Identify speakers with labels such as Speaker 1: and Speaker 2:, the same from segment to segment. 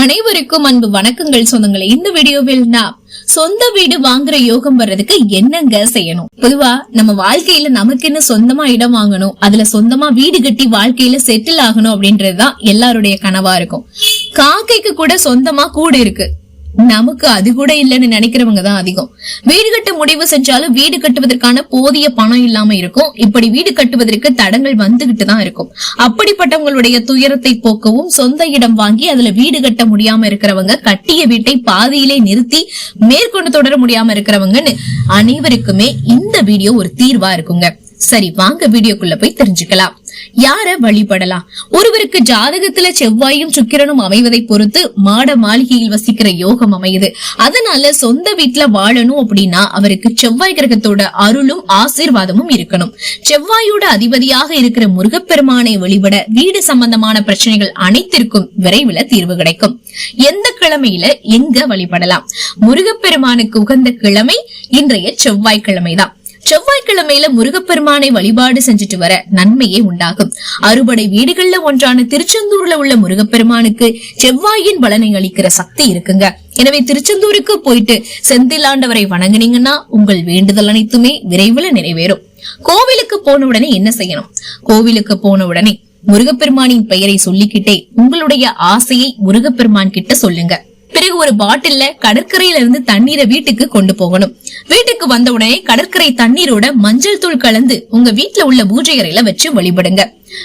Speaker 1: அனைவருக்கும் அன்பு வணக்கங்கள் சொந்தங்களே. இந்த வீடியோவில் நான் சொந்த வீடு வாங்குற யோகம் வர்றதுக்கு என்னங்க செய்யணும்? பொதுவா நம்ம வாழ்க்கையில நமக்குன்னு சொந்தமா இடம் வாங்கணும் அதுல சொந்தமா வீடு கட்டி வாழ்க்கையில செட்டில் ஆகணும் அப்படின்றதுதான் எல்லாருடைய கனவா இருக்கும். காக்கைக்கு கூட சொந்தமா கூடு இருக்கு. நமக்கு அது கூட இல்லைன்னு நினைக்கிறவங்க தான் அதிகம். வீடு கட்ட முடிவு செஞ்சாலும் வீடு கட்டுவதற்கான போதிய பணம் இல்லாம இருக்கும். இப்படி வீடு கட்டுவதற்கு தடங்கள் வந்துகிட்டு தான் இருக்கும். அப்படிப்பட்டவங்களுடைய துயரத்தை போக்கவும் சொந்த இடம் வாங்கி அதுல வீடு கட்ட முடியாம இருக்கிறவங்க கட்டிய வீட்டை பாதியிலே நிறுத்தி மேற்கொண்டு தொடர முடியாம இருக்கிறவங்கன்னு அனைவருக்குமே இந்த வீடியோ ஒரு தீர்வா இருக்குங்க. சரி வாங்க வீடியோக்குள்ள போய் தெரிஞ்சுக்கலாம். யார வழிபடலாம்? ஒருவருக்கு ஜாதகத்துல செவ்வாயும் சுக்கிரனும் அமைவதை பொறுத்து மாட மாளிகையில் வசிக்கிற யோகம் அமையுது. அதனால சொந்த வீட்டுல வாழணும் அப்படின்னா அவருக்கு செவ்வாய் கிரகத்தோட அருளும் ஆசீர்வாதமும் இருக்கணும். செவ்வாயோட அதிபதியாக இருக்கிற முருகப்பெருமானை வழிபட வீடு சம்பந்தமான பிரச்சனைகள் அனைத்திற்கும் விரைவில் தீர்வு கிடைக்கும். எந்த கிழமையில எங்க வழிபடலாம்? முருகப்பெருமானுக்கு உகந்த கிழமை இன்றைய செவ்வாய்க்கிழமைதான். செவ்வாய்க்கிழமையில முருகப்பெருமானை வழிபாடு செஞ்சுட்டு வர நன்மையே உண்டாகும். அறுபடை வீடுகள்ல ஒன்றான திருச்செந்தூர்ல உள்ள முருகப்பெருமானுக்கு செவ்வாயின் பலனை அளிக்கிற சக்தி இருக்குங்க. எனவே திருச்செந்தூருக்கு போயிட்டு செந்திலாண்டவரை வணங்குனீங்கன்னா உங்கள் வேண்டுதல் அனைத்துமே விரைவில் நிறைவேறும். கோவிலுக்கு போன உடனே என்ன செய்யணும்? கோவிலுக்கு போன உடனே முருகப்பெருமானின் பெயரை சொல்லிக்கிட்டே உங்களுடைய ஆசையை முருகப்பெருமான் கிட்ட சொல்லுங்க. பிறகு ஒரு பாட்டில்ல கடற்கரையில இருந்து தண்ணீரை வீட்டுக்கு கொண்டு போகணும். வீட்டுக்கு வந்த உடனே கடற்கரை தண்ணீரோட மஞ்சள் தூள் கலந்து உங்க வீட்டுல உள்ள பூஜை அறையில வச்சு வழிபடுங்க.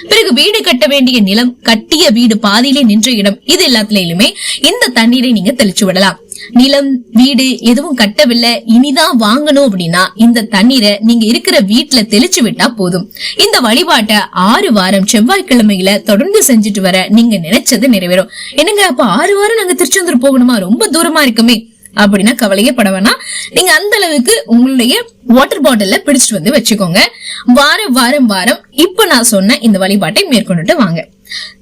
Speaker 1: பிறகு வீடு கட்ட வேண்டிய நிலம் கட்டிய வீடு பாதியிலே நின்ற இடம் இது எல்லாத்துலயுமே இந்த தண்ணீரை நீங்க தெளிச்சு விடலாம். நிலம் வீடு எதுவும் கட்டவில்லை. இனிதான் வாங்கணும் அப்படின்னா இந்த தண்ணீரை நீங்க இருக்கிற வீட்டுல தெளிச்சு விட்டா போதும். இந்த வழிபாட்டை ஆறு வாரம் செவ்வாய்க்கிழமையில தொடர்ந்து செஞ்சுட்டு வர நீங்க நினைச்சது நிறைவேறும். என்னங்க அப்ப ஆறு வாரம் நாங்க திருச்செந்தூர் போகணுமா? ரொம்ப தூரமா இருக்குமே. அப்படின்னா கவலையே பட வேணாம். நீங்க அந்த அளவுக்கு உங்களுடைய வாட்டர் பாட்டில பிடிச்சிட்டு வந்து வச்சுக்கோங்க. வாரம் வாரம் வாரம். இப்ப நான் சொன்ன இந்த வழிபாட்டை மேற்கொண்டுட்டு வாங்க.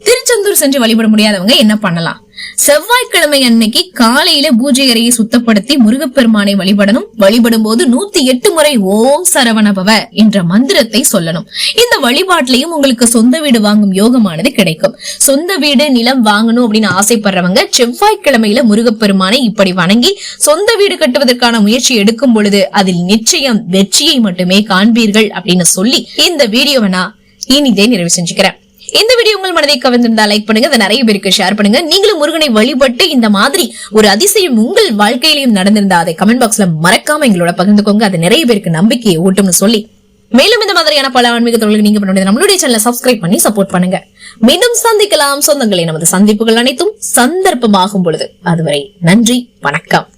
Speaker 1: திருச்செந்தூர் சென்று வழிபட முடியாதவங்க என்ன பண்ணலாம்? செவ்வாய்க்கிழமை அன்னைக்கு காலையில பூஜை அறையை சுத்தப்படுத்தி முருகப்பெருமானை வழிபடணும். வழிபடும் போது நூத்தி எட்டு முறை ஓம் சரவணபவ என்ற மந்திரத்தை சொல்லணும். இந்த வழிபாட்டிலையும் உங்களுக்கு சொந்த வீடு வாங்கும் யோகமானது கிடைக்கும். சொந்த வீடு நிலம் வாங்கணும் அப்படின்னு ஆசைப்படுறவங்க செவ்வாய்க்கிழமையில முருகப்பெருமானை இப்படி வணங்கி சொந்த வீடு கட்டுவதற்கான முயற்சி எடுக்கும் பொழுது அதில் நிச்சயம் வெற்றியை மட்டுமே காண்பீர்கள் அப்படின்னு சொல்லி இந்த வீடியோவை நான் இனிதே நிறைவு செஞ்சுக்கிறேன். இந்த வீடியோ உங்கள் மனதை கவர்ந்திருந்தா லைக் பண்ணுங்க. அதை நிறைய பேருக்கு ஷேர் பண்ணுங்க. நீங்களும் முருகனை வழிபட்டு இந்த மாதிரி ஒரு அதிசயம் உங்கள் வாழ்க்கையிலையும் நடந்திருந்தா அதை கமெண்ட் பாக்ஸ்ல மறக்காம எங்களோட பகிர்ந்துக்கோங்க. அது நிறைய பேருக்கு நம்பிக்கையை ஊட்டும்னு சொல்லி. மேலும் இந்த மாதிரியான பல ஆன்மீக தொழில்கள் நீங்க பண்ண நம்மளுடைய சேனலை சப்ஸ்கிரைப் பண்ணி சப்போர்ட் பண்ணுங்க. மீண்டும் சந்திக்கலாம். சொந்தங்களை நமது சந்திப்புகள் அனைத்தும் சந்தர்ப்பமாகும் பொழுது. அதுவரை நன்றி வணக்கம்.